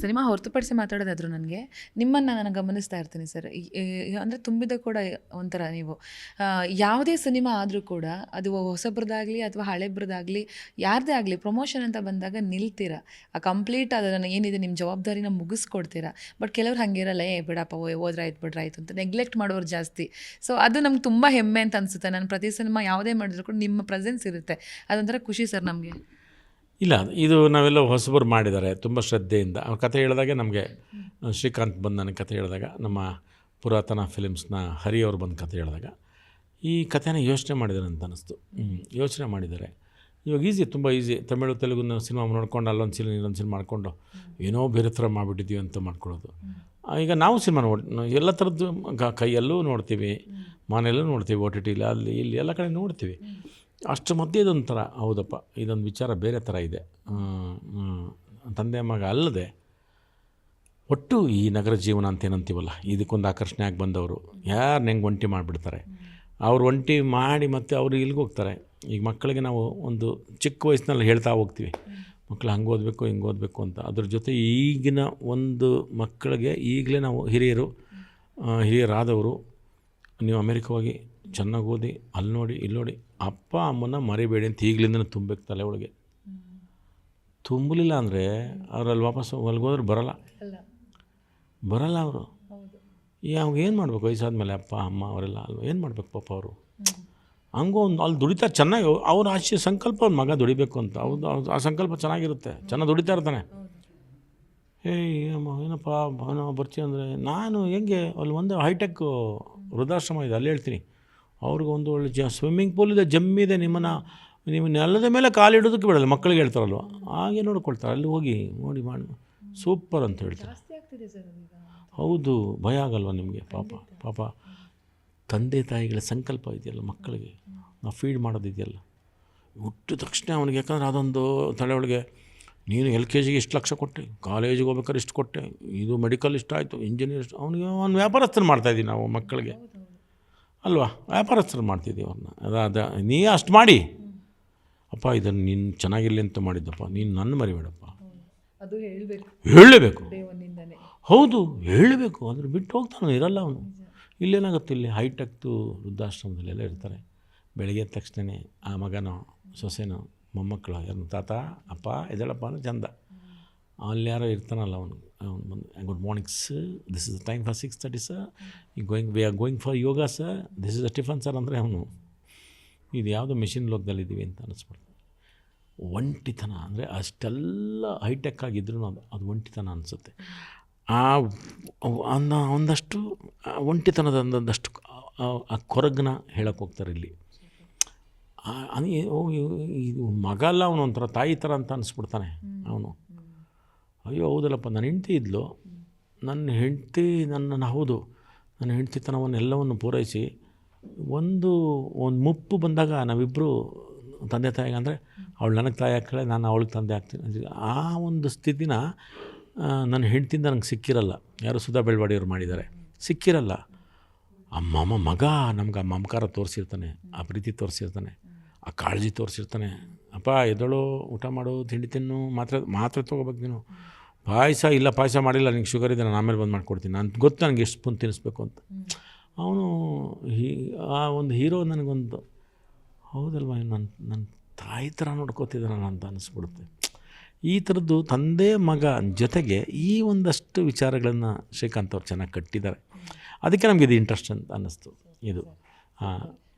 Cinema ಹೊರತುಪಡಿಸಿ ಮಾತಾಡೋದಾದರೂ ನನಗೆ ನಿಮ್ಮನ್ನು ನಾನು ಗಮನಿಸ್ತಾ ಇರ್ತೀನಿ ಸರ್. ಅಂದರೆ ತುಂಬಿದ ಕೂಡ ಒಂಥರ ನೀವು. ಯಾವುದೇ ಸಿನಿಮಾ ಆದರೂ ಕೂಡ ಅದು ಹೊಸಬ್ರದ್ದಾಗಲಿ ಅಥವಾ ಹಳೆಬ್ರದ್ದಾಗಲಿ ಯಾರದೇ ಆಗಲಿ ಪ್ರಮೋಷನ್ ಅಂತ ಬಂದಾಗ ನಿಲ್ತೀರ? ಆ ಕಂಪ್ಲೀಟ್ ಅದನ್ನು ಏನಿದೆ ನಿಮ್ಮ ಜವಾಬ್ದಾರಿನ ಮುಗಿಸ್ಕೊಡ್ತೀರ? ಬಟ್ ಕೆಲವ್ರು ಹಂಗಿರಲ್ಲ, ಏ, ಬಿಡಪ್ಪ, ಓ ಹೋದ್ರಾಯ್ತು ಬಿಡ್ರಾಯ್ತು ಅಂತ ನೆಗ್ಲೆಕ್ಟ್ ಮಾಡೋರು ಜಾಸ್ತಿ. ಸೊ ಅದು ನಮ್ಗೆ ತುಂಬ ಹೆಮ್ಮೆ ಅಂತ ಅನಿಸುತ್ತೆ. ನಾನು ಪ್ರತಿ ಸಿನಿಮಾ ಯಾವುದೇ ಮಾಡಿದ್ರು ಕೂಡ ನಿಮ್ಮ ಪ್ರೆಸೆನ್ಸ್ ಇರುತ್ತೆ. ಅದೊಂಥರ ಖುಷಿ ಸರ್ ನಮಗೆ. ಇಲ್ಲ ಇದು ನಾವೆಲ್ಲ ಹೊಸಬರು ಮಾಡಿದ್ದಾರೆ ತುಂಬ ಶ್ರದ್ಧೆಯಿಂದ. ಅವ್ರ ಕಥೆ ಹೇಳಿದಾಗ ನಮಗೆ ಶ್ರೀಕಾಂತ್ ಬಂದು ನನಗೆ ಕಥೆ ಹೇಳಿದಾಗ ನಮ್ಮ ಪುರಾತನ ಫಿಲಿಮ್ಸ್ನ ಹರಿ ಅವರು ಬಂದು ಕಥೆ ಹೇಳಿದಾಗ ಈ ಕಥೆನ ಯೋಚನೆ ಮಾಡಿದ್ದಾರೆ ಅಂತ ಅನ್ನಿಸ್ತು ಯೋಚನೆ ಮಾಡಿದ್ದಾರೆ. ಇವಾಗ ಈಸಿ ತುಂಬ ಈಸಿ. ತಮಿಳು ತೆಲುಗು ಸಿನಿಮಾ ನೋಡ್ಕೊಂಡು ಅಲ್ಲೊಂದು ಸಿನಿಮಾ ಇನ್ನೊಂದು ಸಿನಿಮಾ ಮಾಡಿಕೊಂಡು ಏನೋ ಬೇರೆ ಥರ ಮಾಡಿಬಿಟ್ಟಿದ್ದೀವಿ ಅಂತ ಮಾಡ್ಕೊಳ್ಳೋದು. ಈಗ ನಾವು ಸಿನಿಮಾ ನೋಡಿ ಎಲ್ಲ ಥರದ್ದು ಕೈಯಲ್ಲೂ ನೋಡ್ತೀವಿ ಮನೆಯಲ್ಲೂ ನೋಡ್ತೀವಿ ಓ ಟಿ ಟಿಲಿ ಅಲ್ಲಿ ಇಲ್ಲಿ ಎಲ್ಲ ಕಡೆ ನೋಡ್ತೀವಿ. ಅಷ್ಟು ಮಧ್ಯೆ ಇದೊಂಥರ ಹೌದಪ್ಪ, ಇದೊಂದು ವಿಚಾರ ಬೇರೆ ಥರ ಇದೆ. ತಂದೆ ಮಗ ಅಲ್ಲದೆ ಒಟ್ಟು ಈ ನಗರ ಜೀವನ ಅಂತ ಏನಂತೀವಲ್ಲ, ಇದಕ್ಕೊಂದು ಆಕರ್ಷಣೆ ಆಗಿ ಬಂದವರು ಯಾರು ಹೆಂಗೆ ಒಂಟಿ ಮಾಡಿಬಿಡ್ತಾರೆ? ಅವ್ರು ಒಂಟಿ ಮಾಡಿ ಮತ್ತು ಅವರು ಇಲ್ಲಿಗೆ ಹೋಗ್ತಾರೆ. ಈಗ ಮಕ್ಕಳಿಗೆ ನಾವು ಒಂದು ಚಿಕ್ಕ ವಯಸ್ಸಿನಲ್ಲಿ ಹೇಳ್ತಾ ಹೋಗ್ತೀವಿ ಮಕ್ಕಳು ಹಂಗೆ ಓದಬೇಕು, ಹಿಂಗೆ ಓದಬೇಕು ಅಂತ. ಅದ್ರ ಜೊತೆ ಈಗಿನ ಒಂದು ಮಕ್ಕಳಿಗೆ ಈಗಲೇ ನಾವು ಹಿರಿಯರು ಹಿರಿಯರಾದವರು, ನೀವು ಅಮೇರಿಕವಾಗಿ ಚೆನ್ನಾಗಿ ಓದಿ ಅಲ್ಲಿ ನೋಡಿ ಇಲ್ಲಿ ನೋಡಿ ಅಪ್ಪ ಅಮ್ಮನ ಮರಿಬೇಡಿ ಅಂತ ಈಗಲಿಂದ ತುಂಬಬೇಕು ತಲೆ ಒಳಗೆ. ತುಂಬಲಿಲ್ಲ ಅಂದರೆ ಅವ್ರು ಅಲ್ಲಿ ವಾಪಸ್ ಹೊಲ್ಗೋದ್ರೆ ಬರಲ್ಲ. ಅಲ್ಲ ಬರಲ್ಲ ಅವರು. ಅವಾಗ ಏನು ಮಾಡ್ಬೇಕು? ವಯಸ್ಸಾದ್ಮೇಲೆ ಅಪ್ಪ ಅಮ್ಮ ಅವರೆಲ್ಲ ಅಲ್ವ? ಏನು ಮಾಡ್ಬೇಕು ಪಾಪ ಅವರು? ಹಂಗೂ ಒಂದು ಅಲ್ಲಿ ದುಡಿತಾರೆ ಚೆನ್ನಾಗಿ ಅವ್ರ ಆಶೆ ಸಂಕಲ್ಪ ಒಂದು ಮಗ ದುಡಿಬೇಕು ಅಂತ. ಅವ್ರದ್ದು ಅವ್ರದ್ದು ಆ ಸಂಕಲ್ಪ ಚೆನ್ನಾಗಿರುತ್ತೆ. ಚೆನ್ನಾಗಿ ದುಡಿತಾ ಇರ್ತಾನೆ. ಏಯ್ ಅಮ್ಮ ಏನಪ್ಪ ಏನೋ ಬರ್ತೀಯ ಅಂದರೆ ನಾನು ಹೆಂಗೆ ಅಲ್ಲಿ ಒಂದು ಹೈಟೆಕ್ ವೃದ್ಧಾಶ್ರಮ ಇದೆ ಅಲ್ಲಿ ಹೇಳ್ತೀನಿ. ಅವ್ರಿಗೆ ಒಂದು ಒಳ್ಳೆ ಜ ಸ್ವಿಮ್ಮಿಂಗ್ ಪೂಲ್ ಇದೆ ಜಮ್ಮಿ ಇದೆ ನಿಮ್ಮನ್ನು ನಿಮ್ಮ ನೆಲದ ಮೇಲೆ ಕಾಲಿಡೋದಕ್ಕೆ ಬಿಡಲ್ಲ ಮಕ್ಕಳಿಗೆ ಹೇಳ್ತಾರಲ್ವ? ಹಾಗೆ ನೋಡ್ಕೊಳ್ತಾರೆ ಅಲ್ಲಿ ಹೋಗಿ ನೋಡಿ ಮಾಡಿ ಸೂಪರ್ ಅಂತ ಹೇಳ್ತಾರೆ. ಹೌದು ಭಯ ಆಗಲ್ವ ನಿಮಗೆ? ಪಾಪ ಪಾಪ. ತಂದೆ ತಾಯಿಗಳ ಸಂಕಲ್ಪ ಇದೆಯಲ್ಲ ಮಕ್ಕಳಿಗೆ ನಾವು ಫೀಡ್ ಮಾಡೋದಿದೆಯಲ್ಲ ಹುಟ್ಟಿದ ತಕ್ಷಣ ಅವನಿಗೆ ಯಾಕಂದ್ರೆ ಅದೊಂದು ತಲೆ ಒಳಗೆ ನೀನು ಎಲ್ ಕೆ ಜಿಗೆ ಇಷ್ಟು ಲಕ್ಷ ಕೊಟ್ಟೆ ಕಾಲೇಜಿಗೆ ಹೋಗ್ಬೇಕಾದ್ರೆ ಇಷ್ಟು ಕೊಟ್ಟೆ ಇದು ಮೆಡಿಕಲ್ ಇಷ್ಟ ಆಯಿತು ಇಂಜಿನಿಯರ್ ಇಷ್ಟ ಅವನಿಗೆ ಅವ್ನು ವ್ಯಾಪಾರಸ್ಥನ ಮಾಡ್ತಾಯಿದ್ದೀವಿ ನಾವು ಮಕ್ಕಳಿಗೆ. ಅಲ್ವಾ? ವ್ಯಾಪಾರಸ್ಥರು ಮಾಡ್ತಿದ್ದೀವಿ ಅವ್ರನ್ನ. ಅದ ಅದ ನೀ ಅಷ್ಟು ಮಾಡಿ. ಅಪ್ಪ ಇದನ್ನು ನೀನು ಚೆನ್ನಾಗಿರಲಿ ಅಂತ ಮಾಡಿದ್ದಪ್ಪ. ನೀನು ನನ್ನ ಮರಿಬೇಡಪ್ಪ. ಅದು ಹೇಳಬೇಕು. ಹೇಳಲೇಬೇಕು. ಹೌದು ಹೇಳಬೇಕು. ಅಂದರೆ ಬಿಟ್ಟು ಹೋಗ್ತಾನೆ ಇರಲ್ಲ ಅವನು. ಇಲ್ಲೇನಾಗುತ್ತೆ ಇಲ್ಲಿ? ಹೈಟೆಕ್ತು ವೃದ್ಧಾಶ್ರಮದಲ್ಲೆಲ್ಲ ಇರ್ತಾರೆ. ಬೆಳಗ್ಗೆ ತಕ್ಷಣ ತಕ್ಷಣವೇ ಆ ಮಗನೋ ಸೊಸೆನೋ ಮೊಮ್ಮಕ್ಕಳು ಯಾರು ತಾತ ಅಪ್ಪ ಇದೇಳಪ್ಪ ಅಂದ್ರೆ ಚಂದ. ಅಲ್ಲಿ ಯಾರೋ ಇರ್ತಾನಲ್ಲ ಅವನು. ಅವನು ಬಂದು good morning sir this is the time for six thirty sir ಈ going we are going for yoga sir this is the tiffin sir ಅಂದರೆ ಅವನು. ಇದು ಯಾವುದೋ ಮೆಷಿನ್ ಲೋಕದಲ್ಲಿದ್ದೀವಿ ಅಂತ ಅನ್ನಿಸ್ಬಿಡ್ತು ಒಂಟಿತನ ಅಂದರೆ ಅಷ್ಟೆಲ್ಲ ಹೈಟೆಕ್ ಆಗಿದ್ರೂ ಅದು ಅದು ಒಂಟಿತನ ಅನಿಸುತ್ತೆ. ಆ ಅನ್ನ ಒಂದಷ್ಟು ಒಂಟಿತನದ ಒಂದೊಂದಷ್ಟು ಆ- ಕೊರಗ್ನ ಕೊರಗನ್ನ ಹೇಳಕ್ಕೆ ಹೋಗ್ತಾರೆ ಇಲ್ಲಿ. ಓ ಇದು ಮಗ ಅಲ್ಲ ಅವನು ಒಂಥರ ತಾಯಿ ಥರ ಅಂತ ಅನಿಸ್ಬಿಡ್ತಾನೆ ಅವನು. ಅಯ್ಯೋ, ಹೌದಲ್ಲಪ್ಪ, ನನ್ನ ಹೆಂಡ್ತಿ ಇದ್ಲು. ನನ್ನ ಹೆಂಡತಿ ನನ್ನನ್ನು ಹೌದು. ನನ್ನ ಹೆಂಡ್ತಿತನವನ್ನೆಲ್ಲವನ್ನು ಪೂರೈಸಿ ಒಂದು ಒಂದು ಮುಪ್ಪು ಬಂದಾಗ ನಾವಿಬ್ಬರು ತಂದೆ ತಾಯಿಗೆ ಅಂದರೆ ಅವಳು ನನಗೆ ತಾಯಿ ಆಗ್ತಾಳೆ, ನಾನು ಅವಳಿಗೆ ತಂದೆ ಆಗ್ತೀನಿ ಆ ಒಂದು ಸ್ಥಿತಿನ ನನ್ನ ಹೆಂಡತಿಯಿಂದ ನನಗೆ ಸಿಕ್ಕಿರಲ್ಲ. ಯಾರು ಸುಧಾ ಬೆಳವಾಡಿಯವ್ರು ಮಾಡಿದ್ದಾರೆ. ಸಿಕ್ಕಿರಲ್ಲ. ಆ ಮಮ ಮಗ, ನಮ್ಗೆ ಆ ಮಮಕಾರ ತೋರಿಸಿರ್ತಾನೆ, ಆ ಪ್ರೀತಿ ತೋರಿಸಿರ್ತಾನೆ, ಆ ಕಾಳಜಿ ತೋರಿಸಿರ್ತಾನೆ. ಅಪ್ಪ, ಎದ್ದಳು, ಊಟ ಮಾಡು, ತಿಂಡಿ ತಿನ್ನು, ಮಾತ್ರ ಮಾತ್ರ ತೊಗೋಬೇಕು ನೀನು. ಪಾಯಸ ಇಲ್ಲ, ಪಾಯಸ ಮಾಡಿಲ್ಲ, ನಿಂಗೆ ಶುಗರ್ ಇದೆ, ನಾನು ಆಮೇಲೆ ಬಂದು ಮಾಡ್ಕೊಡ್ತೀನಿ. ಅಂತ ಗೊತ್ತು ನನಗೆ ಎಷ್ಟು ಸ್ಪೂನ್ ತಿನ್ನಿಸ್ಬೇಕು ಅಂತ. ಅವನು ಹೀ, ಆ ಒಂದು ಹೀರೋ ನನಗೊಂದು, ಹೌದಲ್ವ ನನ್ನ ನನ್ನ ತಾಯಿ ಥರ ನೋಡ್ಕೋತಿದ್ದಾನ ಅಂತ ಅನ್ನಿಸ್ಬಿಡುತ್ತೆ ಈ ಥರದ್ದು ತಂದೆ, ಮಗ ಜೊತೆಗೆ ಈ ಒಂದಷ್ಟು ವಿಚಾರಗಳನ್ನು ಶ್ರೀಕಾಂತ್ ಅವ್ರು ಚೆನ್ನಾಗಿ ಕಟ್ಟಿದ್ದಾರೆ. ಅದಕ್ಕೆ ನಮಗೆ ಇದು ಇಂಟ್ರೆಸ್ಟ್ ಅಂತ ಅನ್ನಿಸ್ತು. ಇದು ಹಾಂ